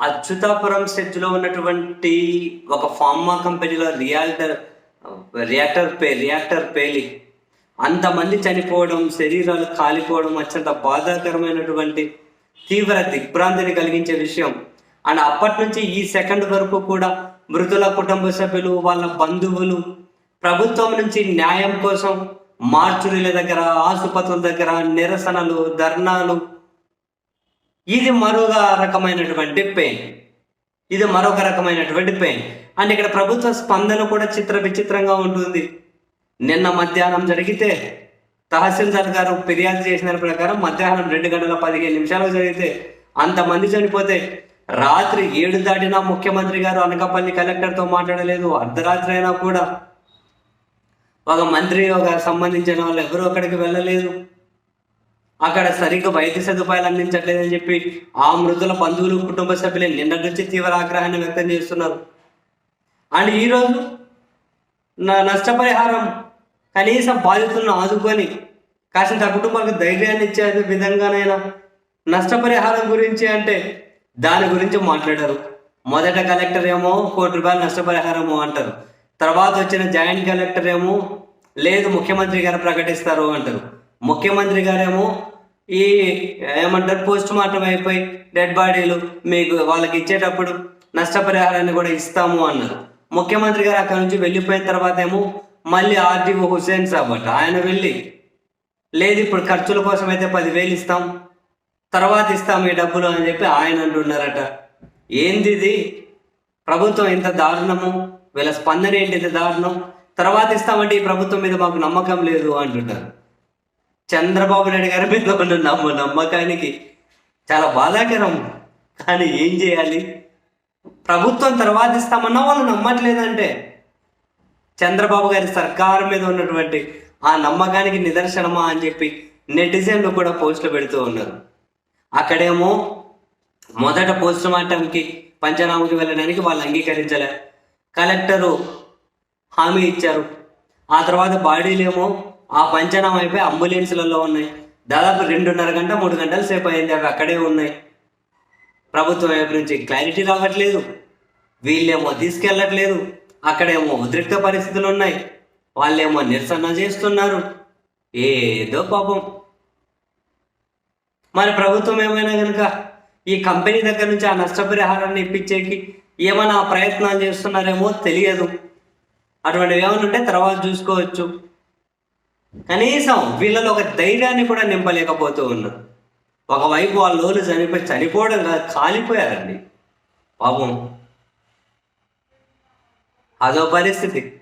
అచ్యుతాపురం సెజ్లో ఉన్నటువంటి ఒక ఫార్మా కంపెనీలో రియాల్టర్ రియాక్టర్ పే రియాక్టర్ పేలి. అంతమంది చనిపోవడం శరీరాలు కాలిపోవడం అత్యంత బాధాకరమైనటువంటి తీవ్ర దిగ్భ్రాంతిని కలిగించే విషయం. అండ్ అప్పటి నుంచి ఈ సెకండ్ వరకు కూడా మృతుల కుటుంబ సభ్యులు వాళ్ళ బంధువులు ప్రభుత్వం నుంచి న్యాయం కోసం మార్చురీల దగ్గర ఆసుపత్రుల దగ్గర నిరసనలు ధర్నాలు ఇది మరొక రకమైనటువంటి పెయిన్ ఇది మరొక రకమైనటువంటి పెయిన్ అండ్ ఇక్కడ ప్రభుత్వ స్పందన కూడా చిత్ర విచిత్రంగా ఉంటుంది. నిన్న మధ్యాహ్నం జరిగితే తహసీల్దార్ గారు ఫిర్యాదు చేసిన ప్రకారం మధ్యాహ్నం రెండు గంటల పదిహేను నిమిషాలు జరిగితే అంతమంది చనిపోతే రాత్రి ఏడు దాటినా ముఖ్యమంత్రి గారు అనకాపల్లి కలెక్టర్తో మాట్లాడలేదు. అర్ధరాత్రి అయినా కూడా ఒక మంత్రి ఒక సంబంధించిన వాళ్ళు ఎవరు అక్కడికి వెళ్ళలేదు. అక్కడ సరిగ్గా వైద్య సదుపాయాలు అందించట్లేదని చెప్పి ఆ మృతుల బంధువులు కుటుంబ సభ్యులు నిన్న నుంచి తీవ్ర ఆగ్రహాన్ని వ్యక్తం చేస్తున్నారు. అండ్ ఈరోజు నా నష్టపరిహారం కనీసం బాధితులను ఆదుకొని కాసింత కుటుంబాలకు ధైర్యాన్ని ఇచ్చే విధంగానైనా నష్టపరిహారం గురించి అంటే దాని గురించి మాట్లాడారు. మొదట కలెక్టర్ ఏమో కోటి రూపాయలు నష్టపరిహారము అంటారు. తర్వాత వచ్చిన జాయింట్ కలెక్టర్ ఏమో లేదు ముఖ్యమంత్రి గారు ప్రకటిస్తారు అంటారు. ముఖ్యమంత్రి గారేమో ఈ ఏమంటారు పోస్ట్ మార్టం అయిపోయి డెడ్ బాడీలు మీకు వాళ్ళకి ఇచ్చేటప్పుడు నష్టపరిహారాన్ని కూడా ఇస్తాము అన్నారు. ముఖ్యమంత్రి గారు అక్కడ నుంచి వెళ్ళిపోయిన తర్వాత ఏమో మళ్ళీ ఆర్టీఓ హుసేన్ సాబ్ అట. ఆయన వెళ్ళి లేదు ఇప్పుడు ఖర్చుల కోసం అయితే పదివేలు ఇస్తాం తర్వాత ఇస్తాం ఈ డబ్బులు అని చెప్పి ఆయన అంటున్నారట. ఏంది ఇది? ప్రభుత్వం ఇంత దారుణము? వీళ్ళ స్పందన ఏంటి ఇంత దారుణం? తర్వాత ఇస్తామంటే ఈ ప్రభుత్వం మీద మాకు నమ్మకం లేదు అంటున్నారు. చంద్రబాబు నాయుడు గారి మీద ఉన్న నమ్మ నమ్మకానికి చాలా బాధాకరం. కానీ ఏం చేయాలి? ప్రభుత్వం తర్వాత ఇస్తామన్నా వాళ్ళు నమ్మట్లేదంటే చంద్రబాబు గారి సర్కారు మీద ఉన్నటువంటి ఆ నమ్మకానికి నిదర్శనమా అని చెప్పి నెటిజన్లు కూడా పోస్టులు పెడుతూ ఉన్నారు. అక్కడేమో మొదట పోస్ట్ మార్టంకి పంచనామకి వెళ్ళడానికి వాళ్ళు అంగీకరించలే. కలెక్టరు హామీ ఇచ్చారు. ఆ తర్వాత బాడీలేమో ఆ పంచనామ అయిపోయి అంబులెన్స్లలో ఉన్నాయి. దాదాపు రెండున్నర గంట మూడు గంటల సేపు అయింది అవి అక్కడే ఉన్నాయి. ప్రభుత్వం వైపు నుంచి క్లారిటీ రావట్లేదు. వీళ్ళేమో తీసుకెళ్ళట్లేదు. అక్కడేమో ఉద్రిక్త పరిస్థితులు ఉన్నాయి వాళ్ళేమో నిరసన చేస్తున్నారు. ఏదో పాపం. మరి ప్రభుత్వం ఏమైనా కనుక ఈ కంపెనీ దగ్గర నుంచి ఆ నష్టపరిహారాన్ని ఇప్పించేకి ఏమైనా ప్రయత్నాలు చేస్తున్నారేమో తెలియదు. అటువంటివి ఏమైనా ఉంటే తర్వాత చూసుకోవచ్చు. కనీసం వీళ్ళలో ఒక ధైర్యాన్ని కూడా నింపలేకపోతూ ఉన్నారు. ఒకవైపు వాళ్ళు చనిపోయి చనిపోవడం కాదు కాలిపోయారండి. పాపం. అదో పరిస్థితి.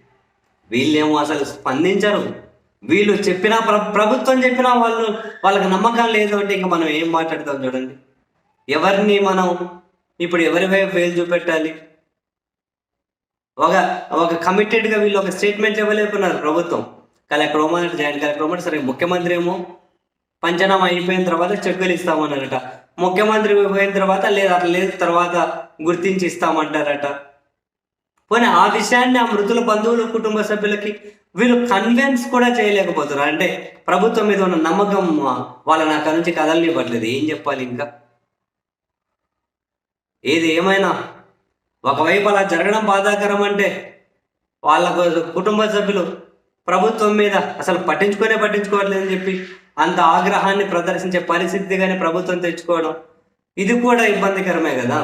వీళ్ళేమో అసలు స్పందించరు. వీళ్ళు చెప్పినా ప్ర ప్రభుత్వం చెప్పినా వాళ్ళు వాళ్ళకి నమ్మకం లేదు అంటే ఇంకా మనం ఏం మాట్లాడతాం చూడండి. ఎవరిని మనం ఇప్పుడు ఎవరి వైపు వేలు చూపెట్టాలి? ఒక ఒక కమిటెడ్గా వీళ్ళు ఒక స్టేట్మెంట్ ఇవ్వలేకున్నారు ప్రభుత్వం. కలెక్టర్ హోంమంత్రి జాయింట్ కలెక్టర్ హోంమంత్రి సరే ముఖ్యమంత్రి ఏమో పంచనామా అయిపోయిన తర్వాత చెక్కులు ఇస్తామన్నారట. ముఖ్యమంత్రి పోయిన తర్వాత లేదు అట్లా లేదు తర్వాత గుర్తించి ఇస్తామంటారట. పోనీ ఆ విషయాన్ని ఆ మృతుల బంధువులు కుటుంబ సభ్యులకి వీళ్ళు కన్విన్స్ కూడా చేయలేకపోతున్నారు అంటే ప్రభుత్వం మీద ఉన్న నమ్మకం వాళ్ళని అక్కడ నుంచి కదలనివ్వట్లేదు. ఏం చెప్పాలి ఇంకా? ఏది ఏమైనా ఒకవైపు అలా జరగడం బాధాకరం అంటే వాళ్ళ కుటుంబ సభ్యులు ప్రభుత్వం మీద అసలు పట్టించుకునే పట్టించుకోవట్లేదని చెప్పి అంత ఆగ్రహాన్ని ప్రదర్శించే పరిస్థితి కానీ ప్రభుత్వం తెచ్చుకోవడం ఇది కూడా ఇబ్బందికరమే కదా?